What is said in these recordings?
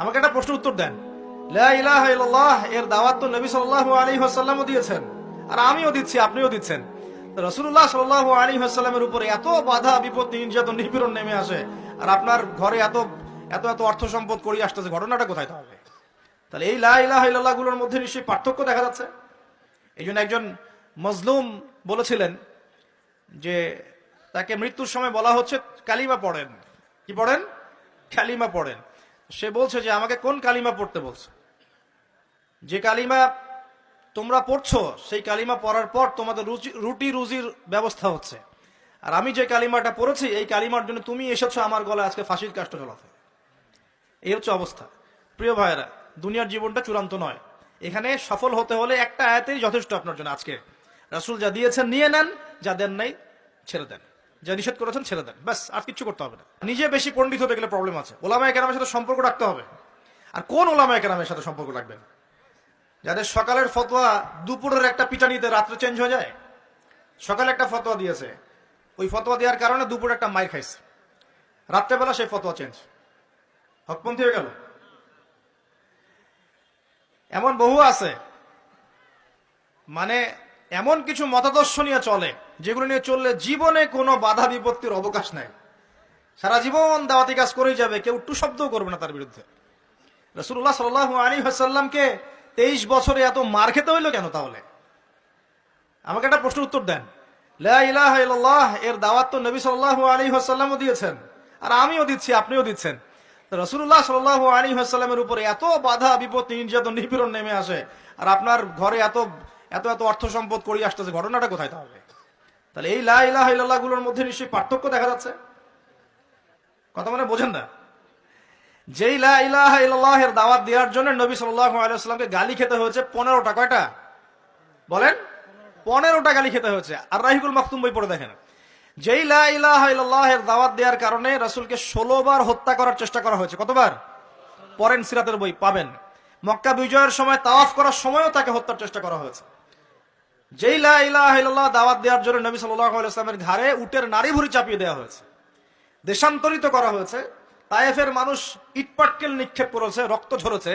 আমাকে একটা প্রশ্ন উত্তর দেন। লা ইলাহা ইল্লাল্লাহ, এর দাওয়াত তো নবী সাল্লাল্লাহু আলাইহি ওয়াসাল্লামও দিয়েছেন। আর আমিও দিচ্ছি, আপনিও দিচ্ছেন। তো রাসূলুল্লাহ সাল্লাল্লাহু আলাইহি ওয়াসাল্লামের উপরে এত বাধা, বিপত্তি, নির্যাতন, নিপীড়ন নেমে আসে, আর আপনার ঘরে এত এত এত অর্থ সম্পদ করি আসতেছে, ঘটনাটা কোথায় তাহলে? তাহলে এই লা ইলাহা ইল্লাল্লাহগুলোর মধ্যে নিশ্চয়ই পার্থক্য দেখা যাচ্ছে? এই জন্য একজন মজলুম বলেছিলেন যে, তাকে মৃত্যুর সময় বলা হচ্ছে কালিমা পড়েন। কি পড়েন? কালিমা পড়েন। সে বলছে যে, আমাকে কোন কালিমা পড়তে বলছে? যে কালিমা তোমরা পড়ছো, সেই কালিমা পড়ার পর তোমাদের রুচি- রুটি রুজির ব্যবস্থা হচ্ছে। আর আমি যে কালিমাটা পড়েছি, এই কালিমার জন্য তুমি এসেছ আমার গলায় আজকে ফাঁসির কাষ্ট চলাতে এই হচ্ছে অবস্থা। প্রিয় ভাইয়েরা, দুনিয়ার জীবনটা চূড়ান্ত নয়। এখানে সফল হতে হলে একটা আয়াতেই যথেষ্ট আপনার জন্য আজকে। রাসূল যা দিয়েছেন, নিয়ে নেন, যা দেন নাই, ছেড়ে দেন। যা নিষেধ করেছেন ছেড়ে দেন। ব্যাস, আর কিছু করতে হবে না। নিজে বেশি পণ্ডিত হতে গেলে প্রবলেম আছে। ওলামায় কেরামের সাথে সম্পর্ক রাখতে হবে। আর কোন ওলামায় কেরামের সাথে সম্পর্ক রাখবেন? যাদের সকালের ফতোয়া দুপুরের একটা পিটানিতে রাত্রে চেঞ্জ হয়ে যায়, সকালে একটা ফতোয়া দিয়েছে, ওই ফতোয়া দেওয়ার কারণে দুপুরে একটা মাইর খাইছে। রাত্রেবেলা সেই ফতোয়া চেঞ্জ হকপন্থী হয়ে গেল? এমন বহু আছে মানে এমন কিছু মতাদর্শ নিয়ে চলে, যেগুলো নিয়ে চললে জীবনে কোনো বাধা বিপত্তির অবকাশ নাই। সারা জীবন দাওয়াতি কাজ করেই যাবে, কেউ টু শব্দও করবে না তার বিরুদ্ধে। রসুল্লাহ সাল আলী হাসাল্লামকে তেইশ বছরে এত মার খেতে হইল কেন তাহলে? আমাকে একটা প্রশ্ন উত্তর দেন। লা ইলাহা ইল্লাল্লাহ, এর দাওয়াত তো নবী সাল্লাল্লাহু আলাইহি ওয়াসাল্লামও দিয়েছেন, আর আমিও দিচ্ছি, আপনিও দিচ্ছেন। রসুল্লাহ রাসূলুল্লাহ সাল্লাল্লাহু আলাইহি ওয়াসাল্লামের উপরে এত বাধা বিপত্তি, নির্যাতন, নিপীড়ন নেমে আসে, আর আপনার ঘরে এত এত এত অর্থ সম্পদ করি আসতেছে, ঘটনাটা কোথায় তাহলে? তাহলে এই লা ইলাহা ইল্লাল্লাহগুলোর মধ্যে নিশ্চয়ই পার্থক্য দেখা যাচ্ছে। কথা মানে বোঝেন না? যেই লা দাওয়াত দেওয়ার জন্য নবী আলাইহি গালি খেতে হয়েছে পনেরোটা, কয়টা? বলেন, পনেরোটা গালি খেতে হয়েছে। আর রাহিকুল মাকতুম বই পড়ে দেখেন। যেই লা দাওয়াত দেওয়ার কারণে রাসূলকে 16 বার হত্যা করার চেষ্টা করা হয়েছে। কতবার? পরেন সিরাতের বই পাবেন। মক্কা বিজয়ের সময় তাওয়াফ করার সময়ও তাকে হত্যার চেষ্টা করা হয়েছে। যেই লা ইলাহা ইল্লাল্লাহ দাওয়াত দেওয়ার জন্য নবী আলাইহি ঘাড়ে উটের নারী ভুঁড়ি চাপিয়ে দেওয়া হয়েছে, দেশান্তরিত করা হয়েছে, তায়েফের মানুষ ইটপাটকেল নিক্ষেপ করেছে, রক্ত ঝরেছে,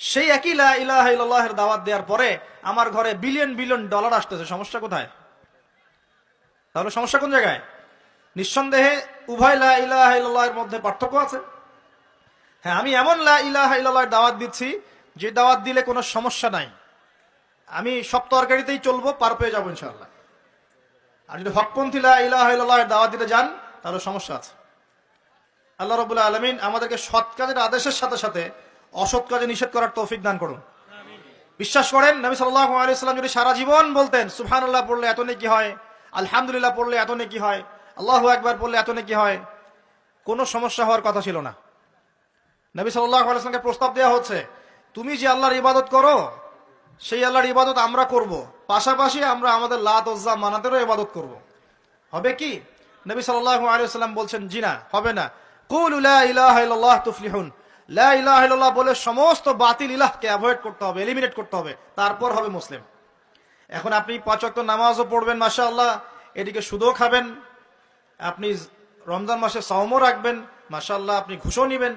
সেই একই লা ইলাহা ইল্লাল্লাহের দাওয়াত দেওয়ার পরে আমার ঘরে বিলিয়ন বিলিয়ন ডলার আসতেছে, সমস্যা কোথায়? তাহলে সমস্যা কোন জায়গায়? নিঃসন্দেহে উভয় লা ইলাহা ইল্লাল্লাহের মধ্যে পার্থক্য আছে। হ্যাঁ আমি এমন লা ইলাহা ইল্লাল্লাহের দাওয়াত দিচ্ছি, যে দাওয়াত দিলে কোনো সমস্যা নাই। আমি সব তরকারিতেই চলবো, পার পেয়ে যাব ইনশাল্লাহ আর যদি হকপন্থী লা ইলাহা দাওয়াত দিতে যান, তাহলে সমস্যা আছে। আল্লাহ রবুল্লাহ আলমিন আমাদেরকে সৎ কাজের আদেশের সাথে সাথে অসৎ কাজে নিষেধ করার তৌফিক দান করুন। বিশ্বাস করেন, নবী সাল্লাহ আলাইসাল্লাম যদি সারা জীবন বলতেন সুফান আল্লাহ পড়লে এত নেকি হয়, আলহামদুলিল্লাহ পড়লে এত নেকি হয়, আল্লাহ একবার পড়লে এত নেকি হয়, কোনো সমস্যা হওয়ার কথা ছিল না। নবী সাল্লাহ আলাইসলামকে প্রস্তাব দেওয়া হচ্ছে, তুমি যে আল্লাহর ইবাদত করো সেই আল্লাহর ইবাদত আমরা করব। পাশাপাশি আমরা আমাদের লাত ওজ্জা মানাতেরও ইবাদত করব। হবে কি? নবী সাল্লাল্লাহু আলাইহি সাল্লাম বলছেন, জি না, হবে না। কুল ইলাহা তুফলিহুন। লা বলে সমস্ত বাতিল ইলাহকে অ্যাভয়েড করতে হবে এলিমিনেট করতে হবে। তারপর হবে মুসলিম। এখন আপনি পাঁচ নামাজও পড়বেন, মাশাআল্লাহ। এদিকে সুদও খাবেন। আপনি রমজান মাসে সাওমও রাখবেন, মাশাআল্লাহ। আপনি ঘুষও নিবেন।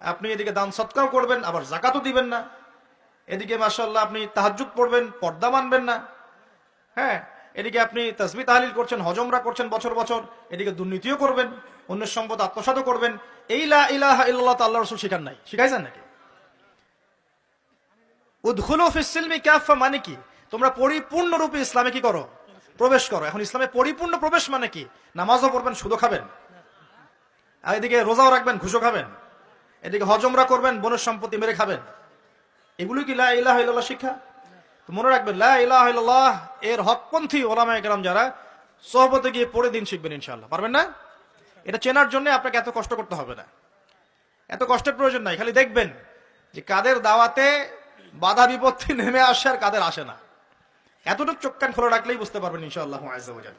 আপনি এদিকে দান সৎকাও করবেন, আবার জাকাতও দিবেন না। এদিকে মাশাআল্লাহ আপনি তাহাজ্জুদ পড়বেন, পর্দা মানবেন না। হ্যাঁ এদিকে আপনি তসবি তাহলিল করছেন, হজমরা করছেন বছর বছর, এদিকে দুর্নীতিও করবেন, অন্যের সম্পদ আত্মসাতও করবেন। এই লা ইলাহা ইল্লাল্লাহ তো আল্লাহ রসুল শিখান নাই। শিখাইছেন নাকি? উদ্খুলু ফিসিলমি কাফা মানে কি? তোমরা পরিপূর্ণরূপে ইসলামে কি করো? প্রবেশ করো। এখন ইসলামে পরিপূর্ণ প্রবেশ মানে কি? নামাজও পড়বেন, সুদও খাবেন। আর এদিকে রোজাও রাখবেন, ঘুষও খাবেন। এদিকে হজমরা করবেন, বনের সম্পত্তি মেরে খাবেন। এগুলো কি লা ইলাহা ইল্লাল্লাহ শিক্ষা? তো মনে রাখবেন, লা ইলাহা ইল্লাল্লাহ এর হকপন্থী ওলামায়ে কেরাম যারা, সহবতে গিয়ে পড়ে দিন শিখবেন ইনশাল্লাহ পারবেন না? এটা চেনার জন্য আপনাকে এত কষ্ট করতে হবে না। এত কষ্টের প্রয়োজন নাই, খালি দেখবেন যে কাদের দাওয়াতে বাধা বিপত্তি নেমে আসে আর কাদের আসে না। এতটুকু চোখ কান খোলা রাখলেই বুঝতে পারবেন ইনশাআল্লাহ জাল।